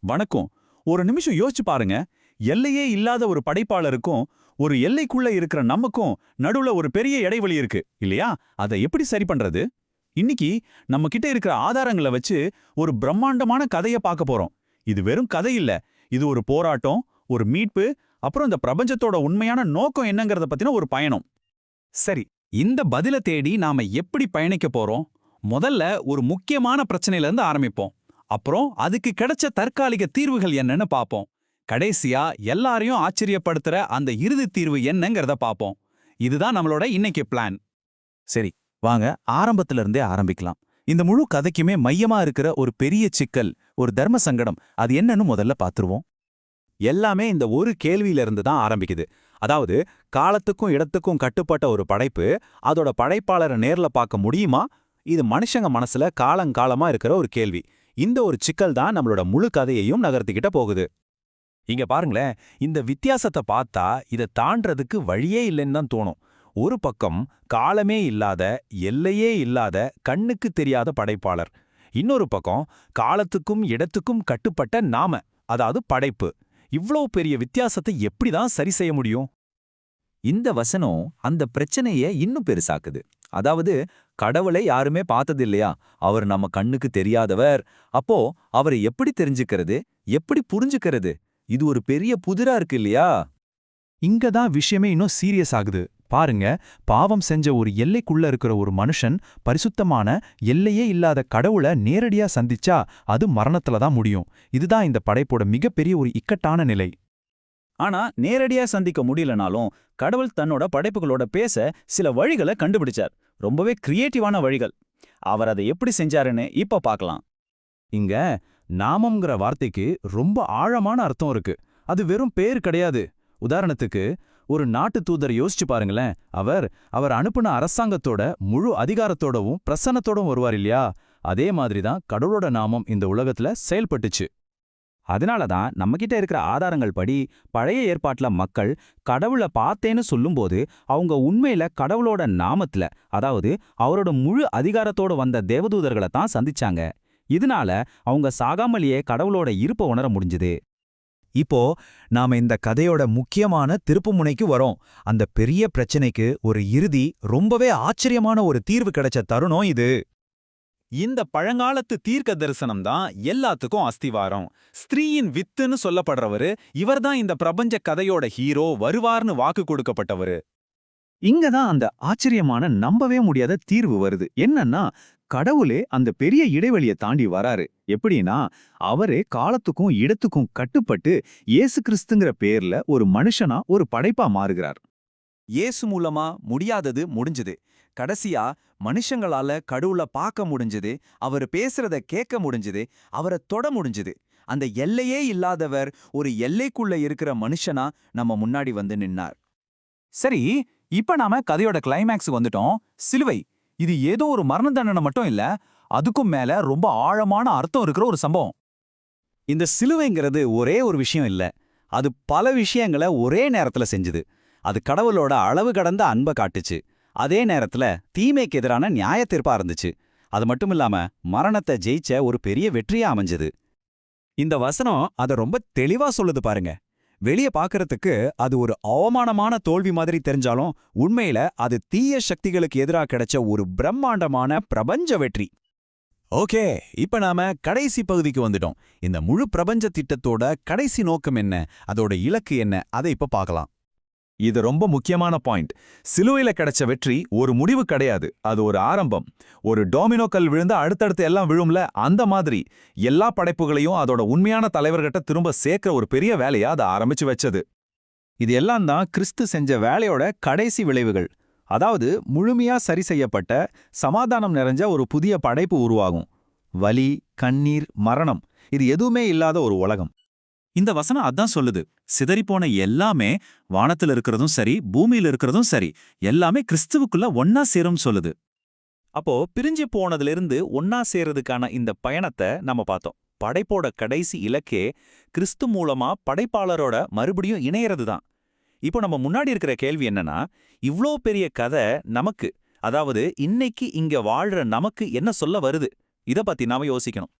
வணக்கம். ஒரு நிமிஷம் யோசிச்சு பாருங்க. எல்லையே இல்லாத ஒரு படைப்பாளருக்கும் ஒரு எல்லைக்குள்ள இருக்கிற நமக்கும் நடுவுல ஒரு பெரிய இடைவெளி இருக்கு இல்லையா? அதை எப்படி சரி பண்றது? இன்னைக்கு நம்ம கிட்ட இருக்கிற ஆதாரங்களை வச்சு ஒரு பிரம்மாண்டமான கதையை பார்க்க போறோம். இது வெறும் கதை இல்ல. இது ஒரு போராட்டம் ஒரு மீட்பு அப்புறம் இந்த பிரபஞ்சத்தோட உண்மையான நோக்கம் என்னங்கறத பத்தின ஒரு பயணம். சரி இந்த பதில தேடி நாம எப்படி பயணிக்க போறோம்? முதல்ல ஒரு முக்கியமான பிரச்சனையில இருந்து ஆரம்பிப்போம். அப்புறம் அதுக்கு கிடைச்ச தற்காலிக தீர்வுகள் என்னன்னு பாப்போம். கடைசியா எல்லாரையும் ஆச்சரியப்படுத்துற அந்த இறுதி தீர்வு என்னங்கறத பாப்போம். இதுதான் நம்மளோட இன்னைக்கு பிளான் சரி வாங்க ஆரம்பத்துல இருந்தே ஆரம்பிக்கலாம். இந்த முழு கதைக்குமே மையமா இருக்கிற ஒரு பெரிய சிக்கல் ஒரு தர்ம சங்கடம் அது என்னன்னு முதல்ல பாத்துருவோம். எல்லாமே இந்த ஒரு கேள்வியிலிருந்து தான் ஆரம்பிக்குது. அதாவது காலத்துக்கும் இடத்துக்கும் கட்டுப்பட்ட ஒரு படைப்பு அதோட படைப்பாளரை நேர்ல பார்க்க முடியுமா? இது மனுஷங்க மனசுல காலங்காலமா இருக்கிற ஒரு கேள்வி. இந்த ஒரு சிக்கல் தான் நம்மளோட முழு கதையையும் நகர்த்திக்கிட்ட போகுது. இங்க பாருங்களேன் இந்த வித்தியாசத்தை பார்த்தா இதை தாண்டறதுக்கு வழியே இல்லைன்னு தான் தோணும். ஒரு பக்கம் காலமே இல்லாத எல்லையே இல்லாத கண்ணுக்கு தெரியாத படைப்பாளர். இன்னொரு பக்கம் காலத்துக்கும் இடத்துக்கும் கட்டுப்பட்ட நாம அதாவது படைப்பு. இவ்ளோ பெரிய வித்தியாசத்தை எப்படி தான் சரி செய்ய முடியும்? இந்த வசனம் அந்த பிரச்சனைய இன்னும் பெருசாக்குது. அதாவது கடவுளை யாருமே பார்த்தது இல்லையா அவர் நம்ம கண்ணுக்கு தெரியாதவர். அப்போ அவரை எப்படி தெரிஞ்சுக்கிறது? எப்படி புரிஞ்சுக்கிறது? இது ஒரு பெரிய புதிரா இருக்கு இல்லையா? இங்க தான் விஷயமே இன்னும் சீரியஸ் ஆகுது. பாருங்க பாவம் செஞ்ச ஒரு எல்லைக்குள்ள இருக்கிற ஒரு மனுஷன் பரிசுத்தமான எல்லையே இல்லாத கடவுளை நேரடியா சந்திச்சா அது மரணத்துல தான் முடியும். இதுதான் இந்த படைப்போட மிகப்பெரிய ஒரு இக்கட்டான நிலை. ஆனா நேரடியா சந்திக்க முடியலனாலும் கடவுள் தன்னோட படைப்புகளோட பேச சில வழிகளை கண்டுபிடிச்சார். ரொம்பவே கிரியேட்டிவான வழிகள். அவர் அதை எப்படி செஞ்சாருன்னு இப்ப பார்க்கலாம். இங்க நாமம்ங்கிற வார்த்தைக்கு ரொம்ப ஆழமான அர்த்தம் இருக்கு. அது வெறும் பேர் கிடையாது. உதாரணத்துக்கு ஒரு நாட்டு தூதர் யோசிச்சு பாருங்களேன். அவர் அவர் அனுப்புன அரசாங்கத்தோட முழு அதிகாரத்தோடவும் பிரசன்னத்தோடும் வருவார் இல்லையா? அதே மாதிரி தான் கடவுளோட நாமம் இந்த உலகத்துல செயல்பட்டுச்சு. அதனால தான் நம்மகிட்ட இருக்கிற ஆதாரங்கள் படி பழைய ஏற்பாட்டுல மக்கள் கடவுளை பார்த்தேன்னு சொல்லும்போது அவங்க உண்மையில கடவுளோட நாமத்துல அதாவது அவரோட முழு அதிகாரத்தோட வந்த தேவதூதர்களை தான் சந்திச்சாங்க. இதனால அவங்க சாகாமலேயே கடவுளோட இருப்ப உணர முடிஞ்சுது. இப்போ நாம இந்த கதையோட முக்கியமான திருப்புமுனைக்கு வரோம். அந்த பெரிய பிரச்சனைக்கு ஒரு இறுதி ரொம்பவே ஆச்சரியமான ஒரு தீர்வு கிடைச்ச தருணம் இது. இந்த பழங்காலத்து தீர்க்க தரிசனம் தான் எல்லாத்துக்கும் அஸ்திவாரம். ஸ்திரீயின் வித்துன்னு சொல்லப்படுறவரு இவர்தான் இந்த பிரபஞ்ச கதையோட ஹீரோ வருவார்னு வாக்கு கொடுக்கப்பட்டவரு. இங்க தான் அந்த ஆச்சரியமான நம்பவே முடியாத தீர்வு வருது. என்னன்னா கடவுளே அந்த பெரிய இடைவெளியை தாண்டி வராரு. எப்படின்னா அவரே காலத்துக்கும் இடத்துக்கும் கட்டுப்பட்டு இயேசு கிறிஸ்துங்கிற பேர்ல ஒரு மனுஷனா ஒரு படைப்பா மாறுகிறார். இயேசு மூலமா முடியாதது முடிஞ்சது. கடைசியா மனுஷங்களால கடவுளை பார்க்க முடிஞ்சது அவர் பேசுறத கேட்க முடிஞ்சது அவரை தொட முடிஞ்சது. அந்த எல்லையே இல்லாதவர் ஒரு எல்லைக்குள்ள இருக்கிற மனுஷனா நம்ம முன்னாடி வந்து நின்னார். சரி இப்ப நாம கதையோட கிளைமேக்ஸ் வந்துட்டோம். சிலுவை இது ஏதோ ஒரு மரண தண்டனை மட்டும் இல்ல அதுக்கும் மேல ரொம்ப ஆழமான அர்த்தம் இருக்கிற ஒரு சம்பவம். இந்த சிலுவைங்கிறது ஒரே ஒரு விஷயம் இல்ல அது பல விஷயங்களை ஒரே நேரத்துல செஞ்சுது. அது கடவுளோட அளவு கடந்த அன்பை காட்டுச்சு. அதே நேரத்துல தீமைக்கு எதிரான நியாய தீர்ப்பா இருந்துச்சு. அது மட்டும் இல்லாம மரணத்தை ஜெயிச்ச ஒரு பெரிய வெற்றியா அமைஞ்சது. இந்த வசனம் அத ரொம்ப தெளிவா சொல்லுது பாருங்க. வெளிய பார்க்கறதுக்கு அது ஒரு அவமானமான தோல்வி மாதிரி தெரிஞ்சாலும் உண்மையில அது தீய சக்திகளுக்கு எதிராக கிடைச்ச ஒரு பிரம்மாண்டமான பிரபஞ்ச வெற்றி. ஓகே இப்ப நாம கடைசி பகுதிக்கு வந்துட்டோம். இந்த முழு பிரபஞ்ச திட்டத்தோட கடைசி நோக்கம் என்ன? அதோட இலக்கு என்ன? அதை இப்ப பார்க்கலாம். இது ரொம்ப முக்கியமான பாயிண்ட். சிலுவையில் கிடைச்ச வெற்றி ஒரு முடிவு கிடையாது. அது ஒரு ஆரம்பம். ஒரு டோமினோ கல் விழுந்து அடுத்தடுத்து எல்லாம் விழும்ல? அந்த மாதிரி. எல்லா படைப்புகளையும் அதோட உண்மையான தலைவர்கிட்ட திரும்ப சேர்க்கிற ஒரு பெரிய வேலையை அதை ஆரம்பிச்சு வச்சது. இது எல்லாம் தான் கிறிஸ்து செஞ்ச வேலையோட கடைசி விளைவுகள். அதாவது முழுமையா சரி செய்யப்பட்ட சமாதானம் நிறைஞ்ச ஒரு புதிய படைப்பு உருவாகும். வலி கண்ணீர் மரணம். இது எதுவுமே இல்லாத ஒரு உலகம். இந்த வசனம் அதான் சொல்லுது. சிதறிப்போன எல்லாமே வானத்துல இருக்கிறதும் சரி பூமியில இருக்கிறதும் சரி எல்லாமே கிறிஸ்துவுக்குள்ள ஒன்னா சேரும் சொல்லுது. அப்போ பிரிஞ்சு போனதிலிருந்து ஒன்னா சேரதுக்கான இந்த பயணத்தை நம்ம பார்த்தோம். படைப்போட கடைசி இலக்கே கிறிஸ்து மூலமா படைப்பாளரோட மறுபடியும் இணையறது தான் இப்போ நம்ம முன்னாடி இருக்கிற கேள்வி என்னன்னா இவ்ளோ பெரிய கதை நமக்கு அதாவது இன்னைக்கு இங்க வாழ்ற நமக்கு என்ன சொல்ல வருது? இத பத்தி நாம யோசிக்கணும்.